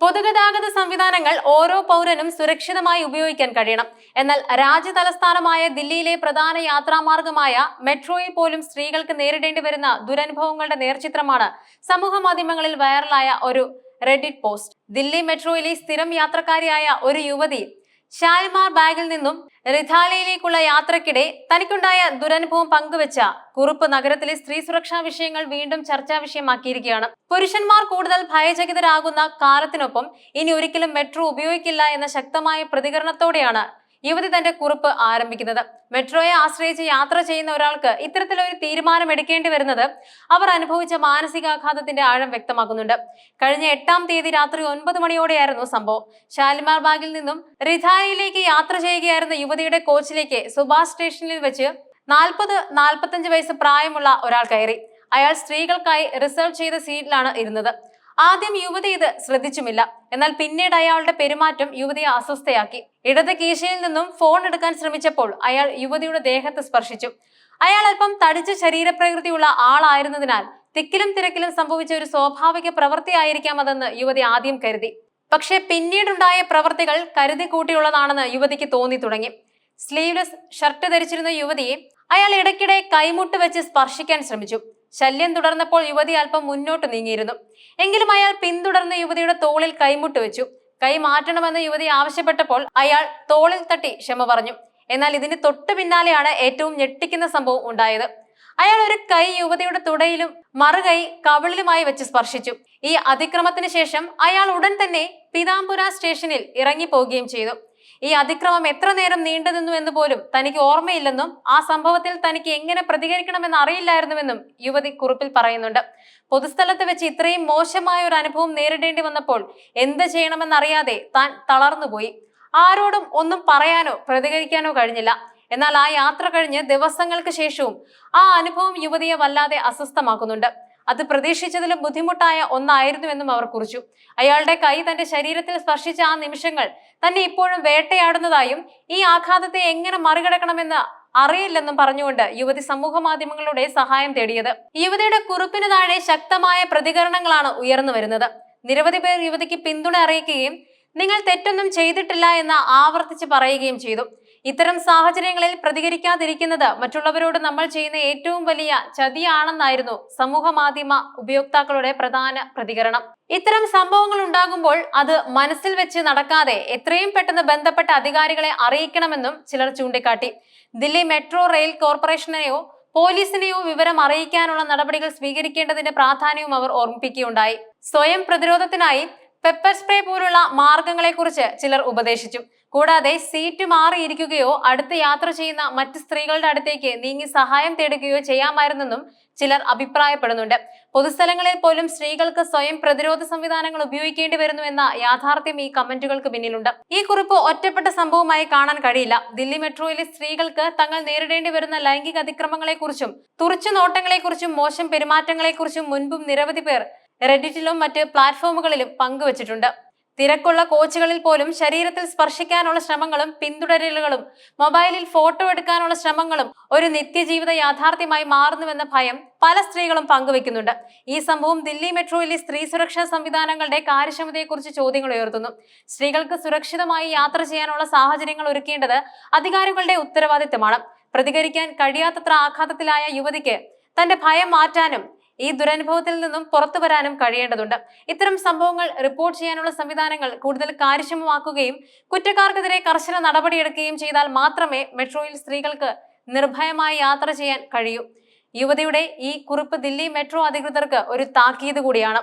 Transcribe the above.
പൊതുഗതാഗത സംവിധാനങ്ങൾ ഓരോ പൗരനും സുരക്ഷിതമായി ഉപയോഗിക്കാൻ കഴിയണം. എന്നാൽ രാജ്യ തലസ്ഥാനമായ ദില്ലിയിലെ പ്രധാന യാത്രാമാർഗമായ മെട്രോയിൽ പോലും സ്ത്രീകൾക്ക് നേരിടേണ്ടി വരുന്ന ദുരനുഭവങ്ങളുടെ നേർചിത്രമാണ് സമൂഹ മാധ്യമങ്ങളിൽ വൈറലായ ഒരു റെഡിറ്റ് പോസ്റ്റ് ദില്ലി മെട്രോയിലെ സ്ഥിരം യാത്രക്കാരിയായ ഒരു യുവതി ഷാൽമാർ ബാഗിൽ നിന്നും റിഥാലയിലേക്കുള്ള യാത്രക്കിടെ തനിക്കുണ്ടായ ദുരനുഭവം പങ്കുവച്ച കുറുപ്പ് നഗരത്തിലെ സ്ത്രീ സുരക്ഷാ വിഷയങ്ങൾ വീണ്ടും ചർച്ചാ വിഷയമാക്കിയിരിക്കുകയാണ്. പുരുഷന്മാർ കൂടുതൽ ഭയചകിതരാകുന്ന കാലത്തിനൊപ്പം ഇനി ഒരിക്കലും മെട്രോ ഉപയോഗിക്കില്ല എന്ന ശക്തമായ പ്രതികരണത്തോടെയാണ് യുവതി തന്റെ കുറിപ്പ് ആരംഭിക്കുന്നത്. മെട്രോയെ ആശ്രയിച്ച് യാത്ര ചെയ്യുന്ന ഒരാൾക്ക് ഇത്തരത്തിലൊരു തീരുമാനം എടുക്കേണ്ടി വരുന്നത് അവർ അനുഭവിച്ച മാനസികാഘാതത്തിന്റെ ആഴം വ്യക്തമാക്കുന്നുണ്ട്. കഴിഞ്ഞ എട്ടാം തീയതി രാത്രി ഒൻപത് മണിയോടെയായിരുന്നു സംഭവം. ഷാലിമാർ ബാഗിൽ നിന്നും റിധായിലേക്ക് യാത്ര ചെയ്യുകയായിരുന്ന യുവതിയുടെ കോച്ചിലേക്ക് സുഭാഷ് സ്റ്റേഷനിൽ വെച്ച് നാൽപ്പത് നാൽപ്പത്തഞ്ച് വയസ്സ് പ്രായമുള്ള ഒരാൾ കയറി. അയാൾ സ്ത്രീകൾക്കായി റിസർവ് ചെയ്ത സീറ്റിലാണ് ഇരുന്നത്. ആദ്യം യുവതി ഇത് ശ്രദ്ധിച്ചുമില്ല. എന്നാൽ പിന്നീട് അയാളുടെ പെരുമാറ്റം യുവതിയെ അസ്വസ്ഥയാക്കി. ഇടത് കീശയിൽ നിന്നും ഫോൺ എടുക്കാൻ ശ്രമിച്ചപ്പോൾ അയാൾ യുവതിയുടെ ദേഹത്ത് സ്പർശിച്ചു. അയാൾ അല്പം തടിച്ച ശരീരപ്രകൃതിയുള്ള ആളായിരുന്നതിനാൽ തിക്കിലും തിരക്കിലും സംഭവിച്ച ഒരു സ്വാഭാവിക പ്രവൃത്തിയായിരിക്കാം അതെന്ന് യുവതി ആദ്യം കരുതി. പക്ഷെ പിന്നീടുണ്ടായ പ്രവൃത്തികൾ കരുതി കൂട്ടിയുള്ളതാണെന്ന് യുവതിക്ക് തോന്നി തുടങ്ങി. സ്ലീവ്ലെസ് ഷർട്ട് ധരിച്ചിരുന്ന യുവതിയെ അയാൾ ഇടയ്ക്കിടെ കൈമുട്ട് വെച്ച് സ്പർശിക്കാൻ ശ്രമിച്ചു. ശല്യം തുടർന്നപ്പോൾ യുവതി അല്പം മുന്നോട്ട് നീങ്ങിയിരുന്നു. എങ്കിലും അയാൾ പിന്തുടർന്ന് യുവതിയുടെ തോളിൽ കൈമുട്ട് വെച്ചു. കൈ മാറ്റണമെന്ന് യുവതി ആവശ്യപ്പെട്ടപ്പോൾ അയാൾ തോളിൽ തട്ടി ക്ഷമ പറഞ്ഞു. എന്നാൽ ഇതിന് തൊട്ടു പിന്നാലെയാണ് ഏറ്റവും ഞെട്ടിക്കുന്ന സംഭവം ഉണ്ടായത്. അയാൾ ഒരു കൈ യുവതിയുടെ തുടയിലും മറുകൈ കവിളിലുമായി വെച്ച് സ്പർശിച്ചു. ഈ അതിക്രമത്തിന് ശേഷം അയാൾ ഉടൻ തന്നെ പിതാംപുര സ്റ്റേഷനിൽ ഇറങ്ങിപ്പോവുകയും ചെയ്തു. ഈ അതിക്രമം എത്ര നേരം നീണ്ടു നിന്നു എന്ന് പോലും തനിക്ക് ഓർമ്മയില്ലെന്നും ആ സംഭവത്തിൽ തനിക്ക് എങ്ങനെ പ്രതികരിക്കണമെന്ന് അറിയില്ലായിരുന്നുവെന്നും യുവതി കുറിപ്പിൽ പറയുന്നുണ്ട്. പൊതുസ്ഥലത്ത് വെച്ച് ഇത്രയും മോശമായ ഒരു അനുഭവം നേരിടേണ്ടി വന്നപ്പോൾ എന്ത് ചെയ്യണമെന്നറിയാതെ താൻ തളർന്നുപോയി. ആരോടും ഒന്നും പറയാനോ പ്രതികരിക്കാനോ കഴിഞ്ഞില്ല. എന്നാൽ ആ യാത്ര കഴിഞ്ഞ് ദിവസങ്ങൾക്ക് ശേഷവും ആ അനുഭവം യുവതിയെ വല്ലാതെ അസ്വസ്ഥമാക്കുന്നുണ്ട്. അത് പ്രതീക്ഷിച്ചതിലും ബുദ്ധിമുട്ടായ ഒന്നായിരുന്നുവെന്നും അവർ കുറിച്ചു. അയാളുടെ കൈ തന്റെ ശരീരത്തിൽ സ്പർശിച്ച ആ നിമിഷങ്ങൾ തന്നെ ഇപ്പോഴും വേട്ടയാടുന്നതായും ഈ ആഘാതത്തെ എങ്ങനെ മറികടക്കണമെന്ന് അറിയില്ലെന്നും പറഞ്ഞുകൊണ്ട് യുവതി സമൂഹ മാധ്യമങ്ങളുടെ സഹായം തേടിയത്. യുവതിയുടെ കുറിപ്പിന് താഴെ ശക്തമായ പ്രതികരണങ്ങളാണ് ഉയർന്നു വരുന്നത്. നിരവധി പേർ യുവതിക്ക് പിന്തുണ അറിയിക്കുകയും നിങ്ങൾ തെറ്റൊന്നും ചെയ്തിട്ടില്ല എന്ന് ആവർത്തിച്ച് പറയുകയും ചെയ്തു. ഇത്തരം സാഹചര്യങ്ങളിൽ പ്രതികരിക്കാതിരിക്കുന്നത് മറ്റുള്ളവരോട് നമ്മൾ ചെയ്യുന്ന ഏറ്റവും വലിയ ചതിയാണെന്നായിരുന്നു സമൂഹ മാധ്യമ ഉപയോക്താക്കളുടെ പ്രധാന പ്രതികരണം. ഇത്തരം സംഭവങ്ങൾ ഉണ്ടാകുമ്പോൾ അത് മനസ്സിൽ വെച്ച് നടക്കാതെ എത്രയും പെട്ടെന്ന് ബന്ധപ്പെട്ട അധികാരികളെ അറിയിക്കണമെന്നും ചിലർ ചൂണ്ടിക്കാട്ടി. ദില്ലി മെട്രോ റെയിൽ കോർപ്പറേഷനെയോ പോലീസിനെയോ വിവരം അറിയിക്കാനുള്ള നടപടികൾ സ്വീകരിക്കേണ്ടതിന്റെ പ്രാധാന്യവും അവർ ഓർമ്മിപ്പിക്കുകയുണ്ടായി. സ്വയം പ്രതിരോധത്തിനായി പെപ്പർ സ്പ്രേ പോലുള്ള മാർഗങ്ങളെക്കുറിച്ച് ചിലർ ഉപദേശിച്ചു. കൂടാതെ സീറ്റ് മാറിയിരിക്കുകയോ അടുത്ത് യാത്ര ചെയ്യുന്ന മറ്റ് സ്ത്രീകളുടെ അടുത്തേക്ക് നീങ്ങി സഹായം തേടുകയോ ചെയ്യാമായിരുന്നെന്നും ചിലർ അഭിപ്രായപ്പെടുന്നുണ്ട്. പൊതുസ്ഥലങ്ങളിൽ പോലും സ്ത്രീകൾക്ക് സ്വയം പ്രതിരോധ സംവിധാനങ്ങൾ ഉപയോഗിക്കേണ്ടി വരുന്നുവെന്ന യാഥാർത്ഥ്യം ഈ കമന്റുകൾക്ക് പിന്നിലുണ്ട്. ഈ കുറിപ്പ് ഒറ്റപ്പെട്ട സംഭവമായി കാണാൻ കഴിയില്ല. ദില്ലി മെട്രോയിലെ സ്ത്രീകൾക്ക് തങ്ങൾ നേരിടേണ്ടി വരുന്ന ലൈംഗിക അതിക്രമങ്ങളെക്കുറിച്ചും തുറച്ചു നോട്ടങ്ങളെക്കുറിച്ചും മോശം പെരുമാറ്റങ്ങളെക്കുറിച്ചും മുൻപും നിരവധി പേർ റെഡിറ്റിലും മറ്റ് പ്ലാറ്റ്ഫോമുകളിലും പങ്കുവച്ചിട്ടുണ്ട്. തിരക്കുള്ള കോച്ചുകളിൽ പോലും ശരീരത്തിൽ സ്പർശിക്കാനുള്ള ശ്രമങ്ങളും പിന്തുടരലുകളും മൊബൈലിൽ ഫോട്ടോ എടുക്കാനുള്ള ശ്രമങ്ങളും ഒരു നിത്യജീവിത യാഥാർത്ഥ്യമായി മാറുന്നുവെന്ന ഭയം പല സ്ത്രീകളും പങ്കുവെക്കുന്നുണ്ട് ഈ സംഭവം ദില്ലി മെട്രോയിലെ സ്ത്രീ സുരക്ഷാ സംവിധാനങ്ങളുടെ കാര്യക്ഷമതയെക്കുറിച്ച് ചോദ്യങ്ങൾ ഉയർത്തുന്നു. സ്ത്രീകൾക്ക് സുരക്ഷിതമായി യാത്ര ചെയ്യാനുള്ള സാഹചര്യങ്ങൾ ഒരുക്കേണ്ടത് അധികാരികളുടെ ഉത്തരവാദിത്തമാണ് പ്രതികരിക്കാൻ കഴിയാത്തത്ര ആഘാതത്തിലായ യുവതിക്ക് തന്റെ ഭയം മാറ്റാനും ഈ ദുരനുഭവത്തിൽ നിന്നും പുറത്തു വരാനും കഴിയേണ്ടതുണ്ട്. ഇത്തരം സംഭവങ്ങൾ റിപ്പോർട്ട് ചെയ്യാനുള്ള സംവിധാനങ്ങൾ കൂടുതൽ കാര്യക്ഷമമാക്കുകയും കുറ്റക്കാർക്കെതിരെ കർശന നടപടിയെടുക്കുകയും ചെയ്താൽ മാത്രമേ മെട്രോയിൽ സ്ത്രീകൾക്ക് നിർഭയമായി യാത്ര ചെയ്യാൻ കഴിയൂ. യുവതിയുടെ ഈ കുറിപ്പ് ദില്ലി മെട്രോ അധികൃതർക്ക് ഒരു താക്കീത് കൂടിയാണ്.